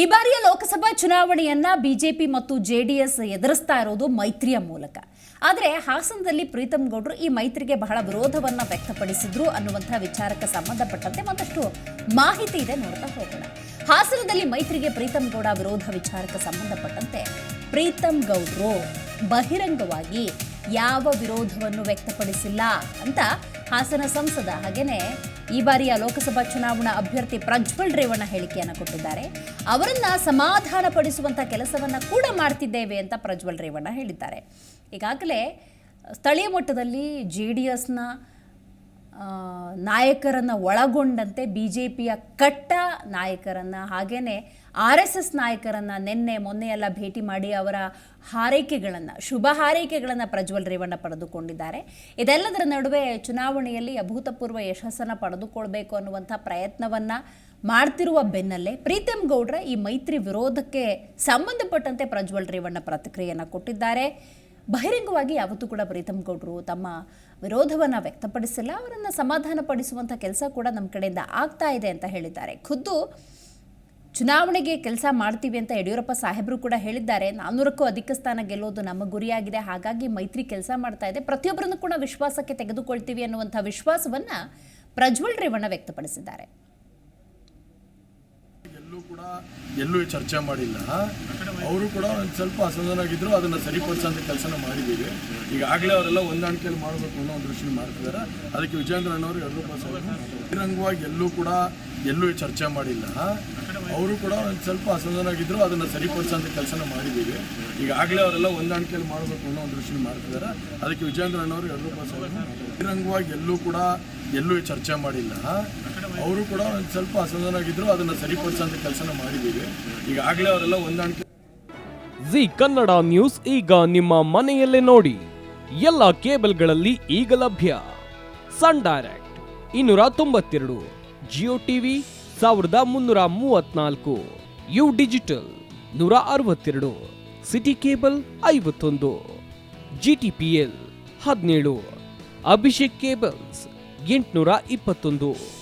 ಈ ಬಾರಿಯ ಲೋಕಸಭಾ ಚುನಾವಣೆಯನ್ನ ಬಿಜೆಪಿ ಮತ್ತು ಜೆಡಿಎಸ್ ಎದುರಿಸ್ತಾ ಇರೋದು ಮೈತ್ರಿಯ ಮೂಲಕ. ಆದರೆ ಹಾಸನದಲ್ಲಿ ಪ್ರೀತಮ್ ಗೌಡ್ರು ಈ ಮೈತ್ರಿಗೆ ಬಹಳ ವಿರೋಧವನ್ನ ವ್ಯಕ್ತಪಡಿಸಿದ್ರು ಅನ್ನುವಂತಹ ವಿಚಾರಕ್ಕೆ ಸಂಬಂಧಪಟ್ಟಂತೆ ಒಂದಷ್ಟು ಮಾಹಿತಿ ಇದೆ ನೋಡ್ತಾ ಹೋಗೋಣ. ಹಾಸನದಲ್ಲಿ ಮೈತ್ರಿಗೆ ಪ್ರೀತಮ್ ಗೌಡ ವಿರೋಧ ವಿಚಾರಕ್ಕೆ ಸಂಬಂಧಪಟ್ಟಂತೆ ಪ್ರೀತಮ್ ಗೌಡ್ರು ಬಹಿರಂಗವಾಗಿ ಯಾವ ವಿರೋಧವನ್ನು ವ್ಯಕ್ತಪಡಿಸಿಲ್ಲ ಅಂತ ಹಾಸನ ಸಂಸದ ಹಾಗೇನೆ ಈ ಬಾರಿಯ ಲೋಕಸಭಾ ಚುನಾವಣಾ ಅಭ್ಯರ್ಥಿ ಪ್ರಜ್ವಲ್ ರೇವಣ್ಣ ಹೇಳಿಕೆಯನ್ನು ಕೊಟ್ಟಿದ್ದಾರೆ. ಅವರನ್ನ ಸಮಾಧಾನ ಪಡಿಸುವಂತ ಕೆಲಸವನ್ನ ಕೂಡ ಮಾಡ್ತಿದ್ದೇವೆ ಅಂತ ಪ್ರಜ್ವಲ್ ರೇವಣ್ಣ ಹೇಳಿದ್ದಾರೆ. ಈಗಾಗಲೇ ಸ್ಥಳೀಯ ಮಟ್ಟದಲ್ಲಿ ಜೆ ಡಿ ಎಸ್ನ ನಾಯಕರನ್ನು ಒಳಗೊಂಡಂತೆ ಬಿ ಜೆ ಪಿಯ ಕಟ್ಟ ನಾಯಕರನ್ನು ಹಾಗೆಯೇ ಆರ್ ಎಸ್ ಎಸ್ ನಾಯಕರನ್ನು ನಿನ್ನೆ ಮೊನ್ನೆ ಎಲ್ಲ ಭೇಟಿ ಮಾಡಿ ಅವರ ಹಾರೈಕೆಗಳನ್ನು, ಶುಭ ಹಾರೈಕೆಗಳನ್ನು ಪ್ರಜ್ವಲ್ ರೇವಣ್ಣ ಪಡೆದುಕೊಂಡಿದ್ದಾರೆ. ಇದೆಲ್ಲದರ ನಡುವೆ ಚುನಾವಣೆಯಲ್ಲಿ ಅಭೂತಪೂರ್ವ ಯಶಸ್ಸನ್ನು ಪಡೆದುಕೊಳ್ಬೇಕು ಅನ್ನುವಂಥ ಪ್ರಯತ್ನವನ್ನು ಮಾಡ್ತಿರುವ ಬೆನ್ನಲ್ಲೇ ಪ್ರೀತಮ್ ಗೌಡ್ರ ಈ ಮೈತ್ರಿ ವಿರೋಧಕ್ಕೆ ಸಂಬಂಧಪಟ್ಟಂತೆ ಪ್ರಜ್ವಲ್ ರೇವಣ್ಣ ಪ್ರತಿಕ್ರಿಯೆಯನ್ನು ಕೊಟ್ಟಿದ್ದಾರೆ. ಬಹಿರಂಗವಾಗಿ ಯಾವತ್ತೂ ಕೂಡ ಪ್ರೀತಮ್ ಗೌಡರು ತಮ್ಮ ವಿರೋಧವನ್ನು ವ್ಯಕ್ತಪಡಿಸಿಲ್ಲ, ಅವರನ್ನು ಸಮಾಧಾನ ಪಡಿಸುವಂಥ ಕೆಲಸ ಕೂಡ ನಮ್ಮ ಕಡೆಯಿಂದ ಆಗ್ತಾ ಇದೆ ಅಂತ ಹೇಳಿದ್ದಾರೆ. ಖುದ್ದು ಚುನಾವಣೆಗೆ ಕೆಲಸ ಮಾಡ್ತೀವಿ ಅಂತ ಯಡಿಯೂರಪ್ಪ ಸಾಹೇಬರು ಕೂಡ ಹೇಳಿದ್ದಾರೆ ನಾನ್ನೂರಕ್ಕೂ ಅಧಿಕ ಸ್ಥಾನ ಗೆಲ್ಲೋದು ನಮ್ಮ ಗುರಿಯಾಗಿದೆ, ಹಾಗಾಗಿ ಮೈತ್ರಿ ಕೆಲಸ ಮಾಡ್ತಾ ಇದೆ. ಪ್ರತಿಯೊಬ್ಬರನ್ನು ಕೂಡ ವಿಶ್ವಾಸಕ್ಕೆ ತೆಗೆದುಕೊಳ್ತೀವಿ ಅನ್ನುವಂಥ ವಿಶ್ವಾಸವನ್ನು ಪ್ರಜ್ವಲ್ ರೇವಣ್ಣ ವ್ಯಕ್ತಪಡಿಸಿದ್ದಾರೆ. ಕೂಡ ಎಲ್ಲೂ ಚರ್ಚೆ ಮಾಡಿಲ್ಲ. ಅವರು ಕೂಡ ಒಂದು ಸ್ವಲ್ಪ ಅಸಮಾಧಾನ ಆಗಿದ್ರು ಅದನ್ನ ಸರಿಪಡಿಸೋಂಥ ಕೆಲಸನ ಮಾಡಿದ್ದೀವಿ. ಈಗಾಗಲೇ ಅವರೆಲ್ಲ ಹೊಂದಾಣಿಕೆಯಲ್ಲಿ ಮಾಡಬೇಕು ಅನ್ನೋ ಒಂದು ದೃಷ್ಟಿ ಮಾಡ್ತಿದ್ದಾರೆ. ಅದಕ್ಕೆ ವಿಜೇಂದ್ರ ಅಣ್ಣವರು ಎಲ್ಲರೂ ಬಹಿರಂಗವಾಗಿ ಎಲ್ಲೂ ಕೂಡ ಎಲ್ಲೂ ಚರ್ಚೆ ಮಾಡಿಲ್ಲ. ಅವರು ಕೂಡ ಒಂದು ಸ್ವಲ್ಪ ಅಸಮಾಧಾನ ಆಗಿದ್ರು ಅದನ್ನ ಸರಿಪಡಿಸೋಂಥ ಕೆಲಸನ ಮಾಡಿದ್ದೀವಿ. ಈಗಾಗಲೇ ಅವರೆಲ್ಲ ಹೊಂದಾಣಿಕೆಯಲ್ಲಿ ಮಾಡಬೇಕು ಅನ್ನೋ ಒಂದು ದೃಷ್ಟಿ ಮಾಡ್ತಿದ್ದಾರೆ. ಅದಕ್ಕೆ ವಿಜೇಂದ್ರ ಅಣ್ಣವರು ಎಲ್ಲರೂ ಬಹಿರಂಗವಾಗಿ ಎಲ್ಲೂ ಕೂಡ ಎಲ್ಲೂ ಚರ್ಚೆ ಮಾಡಿಲ್ಲ. ಅವರು ಕೂಡ ಒಂದು ಸ್ವಲ್ಪ ಅಸಮಾಧಾನ ಆಗಿದ್ರು ಅದನ್ನ ಸರಿಪಡಿಸೋಂಥ ಕೆಲಸನ ಮಾಡಿದ್ದೀವಿ. ಈಗಾಗಲೇ ಅವರೆಲ್ಲ ಹೊಂದಾಣಿಕೆ ಜಿ ಕನ್ನಡ ನ್ಯೂಸ್ ಈಗ ನಿಮ್ಮ ಮನೆಯಲ್ಲೇ ನೋಡಿ. ಎಲ್ಲ ಕೇಬಲ್ಗಳಲ್ಲಿ ಈಗ ಲಭ್ಯ. ಸನ್ ಡೈರೆಕ್ಟ್ ಇನ್ನೂರ ತೊಂಬತ್ತೆರಡು, ಜಿಯೋ ಟಿವಿ ಸಾವಿರದ ಮುನ್ನೂರ ಮೂವತ್ನಾಲ್ಕು, ಯು ಡಿಜಿಟಲ್ ನೂರ ಅರವತ್ತೆರಡು, ಸಿಟಿ ಕೇಬಲ್ ಐವತ್ತೊಂದು, ಜಿ ಟಿ ಪಿ ಎಲ್ ಹದಿನೇಳು, ಅಭಿಷೇಕ್ ಕೇಬಲ್ಸ್ ಎಂಟುನೂರ ಇಪ್ಪತ್ತೊಂದು.